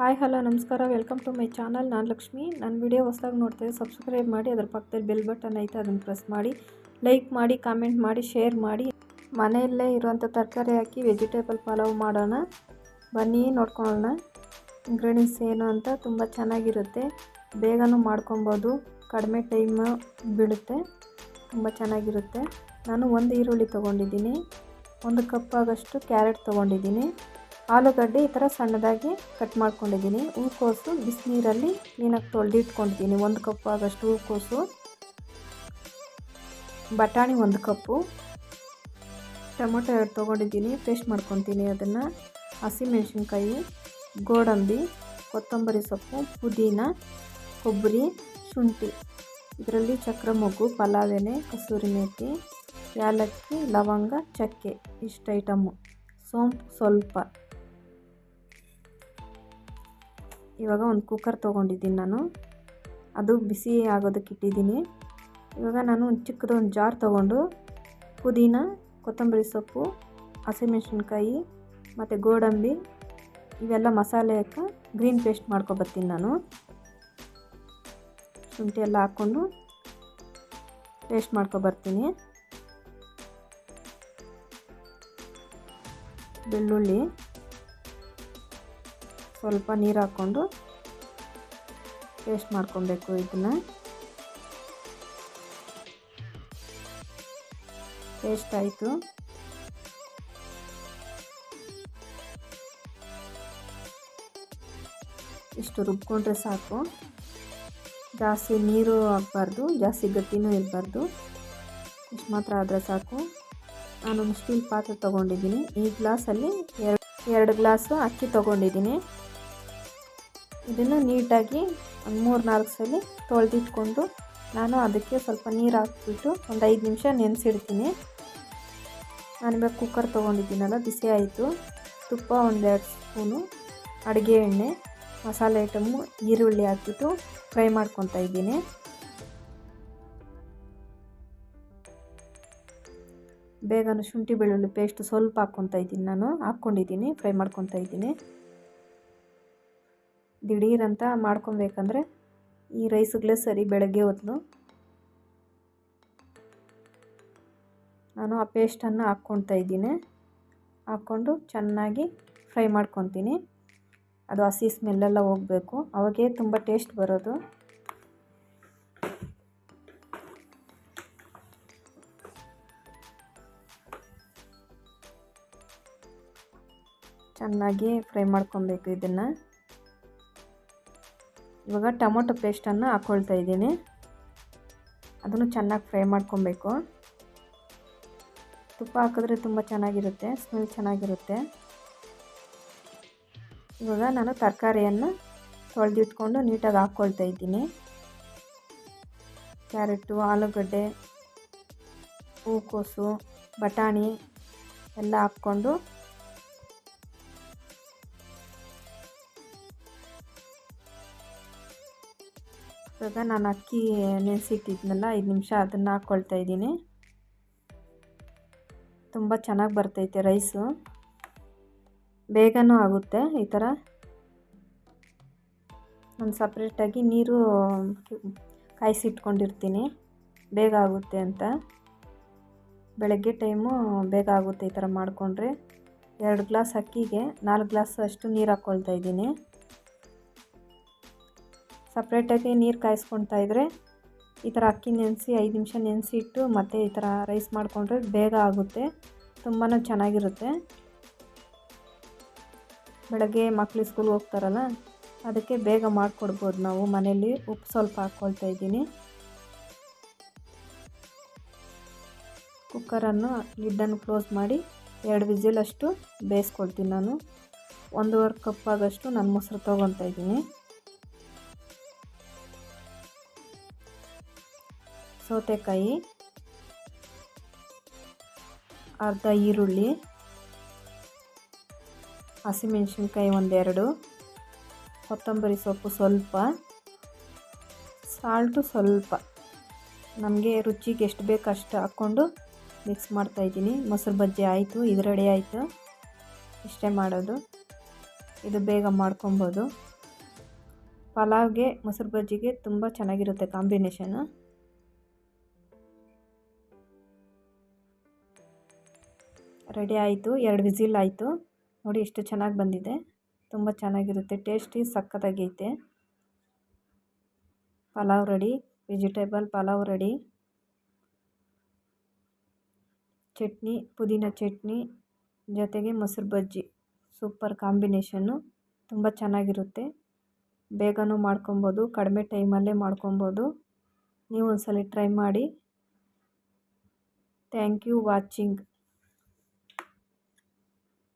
Hi, hello, ನಮಸ್ಕಾರ. Welcome to my channel. ನಾನು ಲಕ್ಷ್ಮಿ. ನನ್ನ ವಿಡಿಯೋ ಹೊಸದಾಗಿ ನೋಡ್ತೇವೆ ಸಬ್ಸ್ಕ್ರೈಬ್ ಮಾಡಿ, ಅದರ ಪಕ್ಕದಲ್ಲಿ ಬೆಲ್ ಬಟನ್ ಐತೆ ಅದನ್ನು ಪ್ರೆಸ್ ಮಾಡಿ. ಲೈಕ್ ಮಾಡಿ, ಕಾಮೆಂಟ್ ಮಾಡಿ, ಶೇರ್ ಮಾಡಿ. ಮನೆಯಲ್ಲೇ ಇರುವಂಥ ತರಕಾರಿ ಹಾಕಿ ವೆಜಿಟೇಬಲ್ ಪಲಾವ್ ಮಾಡೋಣ. ಬನ್ನಿ, ನೋಡ್ಕೊಳ್ಳೋಣ. ಇಂಗ್ರೀಡಿಯೆಂಟ್ಸ್ ಏನು ಅಂತ ತುಂಬ ಚೆನ್ನಾಗಿರುತ್ತೆ. ಬೇಗನೂ ಮಾಡ್ಕೊಬೋದು. ಕಡಿಮೆ ಟೈಮ್ ಬೀಳುತ್ತೆ. ತುಂಬ ಚೆನ್ನಾಗಿರುತ್ತೆ. ನಾನು ಒಂದು ಈರುಳ್ಳಿ ತೊಗೊಂಡಿದ್ದೀನಿ. ಒಂದು ಕಪ್ ಆಗಷ್ಟು ಕ್ಯಾರೆಟ್ ತೊಗೊಂಡಿದ್ದೀನಿ. ಆಲೂಗಡ್ಡೆ ಈ ಥರ ಸಣ್ಣದಾಗಿ ಕಟ್ ಮಾಡ್ಕೊಂಡಿದ್ದೀನಿ. ಹೂಕೋಸು, ಬಿಸಿನೀರಲ್ಲಿ ಕ್ಲೀನಾಗಿ ತೊಳೆದಿಟ್ಕೊಂಡಿದ್ದೀನಿ ಒಂದು ಕಪ್ ಆಗೋಷ್ಟು ಹೂಕೋಸು. ಬಟಾಣಿ ಒಂದು ಕಪ್ಪು. ಟೊಮೊಟೊ ಎರಡು ತೊಗೊಂಡಿದ್ದೀನಿ. ಪೇಸ್ಟ್ ಮಾಡ್ಕೊತೀನಿ ಅದನ್ನು. ಹಸಿಮೆಣ್ಸಿನ್ಕಾಯಿ, ಗೋಡಂಬಿ, ಕೊತ್ತಂಬರಿ ಸೊಪ್ಪು, ಪುದೀನ, ಕೊಬ್ಬರಿ, ಶುಂಠಿ. ಇದರಲ್ಲಿ ಚಕ್ರ ಮೊಗ್ಗು ಪಲಾವ್ ಕಸೂರಿ ಮೇಥಿ ಏಲಕ್ಕಿ, ಲವಂಗ, ಚಕ್ಕೆ. ಇಷ್ಟು ಐಟಮ್ಮು ಸೋಂಪು ಸ್ವಲ್ಪ. ಇವಾಗ ಒಂದು ಕುಕ್ಕರ್ ತೊಗೊಂಡಿದ್ದೀನಿ ನಾನು. ಅದು ಬಿಸಿ ಆಗೋದಕ್ಕೆ ಇಟ್ಟಿದ್ದೀನಿ. ಇವಾಗ ನಾನು ಒಂದು ಚಿಕ್ಕದು ಒಂದು ಜಾರ್ ತೊಗೊಂಡು ಪುದೀನ, ಕೊತ್ತಂಬರಿ ಸೊಪ್ಪು, ಹಸಿಮೆಣ್ಸಿನ್ಕಾಯಿ ಮತ್ತು ಗೋಡಂಬಿ ಇವೆಲ್ಲ ಮಸಾಲೆ ಹಾಕಿ ಗ್ರೀನ್ ಪೇಸ್ಟ್ ಮಾಡ್ಕೊಬರ್ತೀನಿ ನಾನು. ಶುಂಠಿ ಎಲ್ಲ ಹಾಕ್ಕೊಂಡು ಪೇಸ್ಟ್ ಮಾಡ್ಕೊಬರ್ತೀನಿ ಬೆಳ್ಳುಳ್ಳಿ. ಸ್ವಲ್ಪ ನೀರು ಹಾಕ್ಕೊಂಡು ಪೇಸ್ಟ್ ಮಾಡ್ಕೊಬೇಕು ಇದನ್ನು. ಪೇಸ್ಟ್ ಆಯಿತು. ಇಷ್ಟು ರುಬ್ಕೊಂಡ್ರೆ ಸಾಕು. ಜಾಸ್ತಿ ನೀರು ಹಾಕ್ಬಾರ್ದು, ಜಾಸ್ತಿ ಗಟ್ಟಿನೂ ಇರಬಾರ್ದು. ಇಷ್ಟು ಮಾತ್ರ ಆದರೆ ಸಾಕು. ನಾನೊಂದು ಸ್ಟೀಲ್ ಪಾತ್ರೆ ತೊಗೊಂಡಿದ್ದೀನಿ. ಈ ಗ್ಲಾಸಲ್ಲಿ ಎರಡು ಎರಡು ಗ್ಲಾಸು ಅಕ್ಕಿ ತೊಗೊಂಡಿದ್ದೀನಿ. ಇದನ್ನು ನೀಟಾಗಿ ಒಂದು ಮೂರು ನಾಲ್ಕು ಸಲ ತೊಳೆದಿಟ್ಕೊಂಡು ನಾನು ಅದಕ್ಕೆ ಸ್ವಲ್ಪ ನೀರು ಹಾಕ್ಬಿಟ್ಟು ಒಂದು ಐದು ನಿಮಿಷ ನೆನೆಸಿಡ್ತೀನಿ. ನಾನು ಇವಾಗ ಕುಕ್ಕರ್ ತೊಗೊಂಡಿದ್ದೀನಲ್ಲ, ಬಿಸಿ ಆಯಿತು. ತುಪ್ಪ ಒಂದೆರಡು ಸ್ಪೂನು, ಅಡುಗೆ ಎಣ್ಣೆ, ಮಸಾಲೆ ಐಟಮು, ಈರುಳ್ಳಿ ಹಾಕ್ಬಿಟ್ಟು ಫ್ರೈ ಮಾಡ್ಕೊತಾ ಇದ್ದೀನಿ. ಬೇಗನೂ ಶುಂಠಿ ಬೆಳ್ಳುಳ್ಳಿ ಪೇಸ್ಟ್ ಸ್ವಲ್ಪ ಹಾಕ್ಕೊತಾ ಇದ್ದೀನಿ ನಾನು, ಹಾಕ್ಕೊಂಡಿದ್ದೀನಿ, ಫ್ರೈ ಮಾಡ್ಕೊತಾ ಇದ್ದೀನಿ. ದಿಢೀರಂತ ಮಾಡ್ಕೊಬೇಕಂದ್ರೆ ಈ ರೈಸ್ಗಳೇ ಸರಿ ಬೆಳಗ್ಗೆ ಹೊತ್ತು ನಾನು ಆ ಪೇಸ್ಟನ್ನು ಹಾಕ್ಕೊಳ್ತಾ ಇದ್ದೀನಿ. ಹಾಕ್ಕೊಂಡು ಚೆನ್ನಾಗಿ ಫ್ರೈ ಮಾಡ್ಕೊತೀನಿ. ಅದು ಹಸಿ ಸ್ಮೆಲ್ಲೆಲ್ಲ ಹೋಗಬೇಕು. ಅವಾಗೇ ತುಂಬ ಟೇಸ್ಟ್ ಬರೋದು. ಚೆನ್ನಾಗಿ ಫ್ರೈ ಮಾಡ್ಕೊಬೇಕು ಇದನ್ನು. ಇವಾಗ ಟೊಮೊಟೊ ಪೇಸ್ಟನ್ನು ಹಾಕ್ಕೊಳ್ತಾ ಇದ್ದೀನಿ. ಅದನ್ನು ಚೆನ್ನಾಗಿ ಫ್ರೈ ಮಾಡ್ಕೊಬೇಕು. ತುಪ್ಪ ಹಾಕಿದ್ರೆ ತುಂಬ ಚೆನ್ನಾಗಿರುತ್ತೆ, ಸ್ಮೆಲ್ ಚೆನ್ನಾಗಿರುತ್ತೆ. ಇವಾಗ ನಾನು ತರಕಾರಿಯನ್ನು ತೊಳೆದಿಟ್ಕೊಂಡು ನೀಟಾಗಿ ಹಾಕ್ಕೊಳ್ತಾ ಇದ್ದೀನಿ. ಕ್ಯಾರೆಟು, ಆಲೂಗಡ್ಡೆ, ಹೂಕೋಸು, ಬಟಾಣಿ ಎಲ್ಲ ಹಾಕ್ಕೊಂಡು ಇವಾಗ ನಾನು ಅಕ್ಕಿ ನೆನೆಸಿಟ್ಟಿದ್ನಲ್ಲ, ಐದು ನಿಮಿಷ ಅದನ್ನು ಹಾಕ್ಕೊಳ್ತಾ ಇದ್ದೀನಿ. ತುಂಬ ಚೆನ್ನಾಗಿ ಬರ್ತೈತೆ ರೈಸು. ಬೇಗನೂ ಆಗುತ್ತೆ ಈ ಥರ. ನಾನು ಸಪ್ರೇಟಾಗಿ ನೀರು ಕಾಯಿಸಿಟ್ಕೊಂಡಿರ್ತೀನಿ. ಬೇಗ ಆಗುತ್ತೆ ಅಂತ. ಬೆಳಗ್ಗೆ ಟೈಮು ಬೇಗ ಆಗುತ್ತೆ ಈ ಥರ ಮಾಡಿಕೊಂಡ್ರೆ. ಎರಡು ಗ್ಲಾಸ್ ಅಕ್ಕಿಗೆ ನಾಲ್ಕು ಗ್ಲಾಸ್ ಅಷ್ಟು ನೀರು ಹಾಕ್ಕೊಳ್ತಾ ಇದ್ದೀನಿ. ಸಪ್ರೇಟಾಗಿ ನೀರು ಕಾಯಿಸ್ಕೊಳ್ತಾ ಇದ್ದರೆ ಈ ಥರ ಅಕ್ಕಿ ನೆನೆಸಿ ಐದು ನಿಮಿಷ ನೆನೆಸಿ ಇಟ್ಟು ಮತ್ತೆ ಈ ಥರ ರೈಸ್ ಮಾಡಿಕೊಂಡ್ರೆ ಬೇಗ ಆಗುತ್ತೆ. ತುಂಬಾ ಚೆನ್ನಾಗಿರುತ್ತೆ. ಬೆಳಗ್ಗೆ ಮಕ್ಕಳು ಸ್ಕೂಲ್ಗೆ ಹೋಗ್ತಾರಲ್ಲ, ಅದಕ್ಕೆ ಬೇಗ ಮಾಡಿಕೊಡ್ಬೋದು ನಾವು ಮನೆಯಲ್ಲಿ ಉಪ್ಪು ಸ್ವಲ್ಪ ಹಾಕ್ಕೊಳ್ತಾ ಇದ್ದೀನಿ. ಕುಕ್ಕರನ್ನು ಲಿಡ್ಡನ್ನು ಕ್ಲೋಸ್ ಮಾಡಿ ಎರಡು ವಿಸಿಲಷ್ಟು ಬೇಯಿಸ್ಕೊಳ್ತೀನಿ ನಾನು. ಒಂದೂವರೆ ಕಪ್ ಆಗಷ್ಟು ನಾನು ಮೊಸರು ತೊಗೊತಾ ಇದ್ದೀನಿ. ಸೌತೆಕಾಯಿ, ಅರ್ಧ ಈರುಳ್ಳಿ, ಹಸಿಮೆಣಸಿನ್ಕಾಯಿ ಒಂದೆರಡು, ಕೊತ್ತಂಬರಿ ಸೊಪ್ಪು ಸ್ವಲ್ಪ ಸಾಲ್ಟು ಸ್ವಲ್ಪ. ನಮಗೆ ರುಚಿಗೆ ಎಷ್ಟು ಬೇಕು ಅಷ್ಟು ಹಾಕ್ಕೊಂಡು ಮಿಕ್ಸ್ ಮಾಡ್ತಾಯಿದ್ದೀನಿ ಮೊಸರು ಬಜ್ಜಿ ಆಯಿತು, ಇದು ರೆಡಿ ಆಯಿತು. ಇಷ್ಟೇ ಮಾಡೋದು. ಇದು ಬೇಗ ಮಾಡ್ಕೊಬೋದು. ಪಲಾವ್ಗೆ, ಮೊಸರು ಬಜ್ಜಿಗೆ ತುಂಬ ಚೆನ್ನಾಗಿರುತ್ತೆ ಕಾಂಬಿನೇಷನು. ರೆಡಿ ಆಯಿತು, ಎರಡು ವಿಸಿಲ್ ಆಯಿತು. ನೋಡಿ ಎಷ್ಟು ಚೆನ್ನಾಗಿ ಬಂದಿದೆ. ತುಂಬ ಚೆನ್ನಾಗಿರುತ್ತೆ, tasty ಸಕ್ಕತ್ತಾಗೈತೆ pulao ready, vegetable pulao ready. Chutney, ಪುದೀನ ಚಟ್ನಿ, ಜೊತೆಗೆ ಮೊಸರು ಬಜ್ಜಿ. Super combination. ತುಂಬ ಚೆನ್ನಾಗಿರುತ್ತೆ. ಬೇಗನೂ ಮಾಡ್ಕೊಬೋದು, ಕಡಿಮೆ ಟೈಮಲ್ಲೇ ಮಾಡ್ಕೊಬೋದು. ನೀವು ಒಂದ್ಸಲ ಟ್ರೈ ಮಾಡಿ. Thank you watching.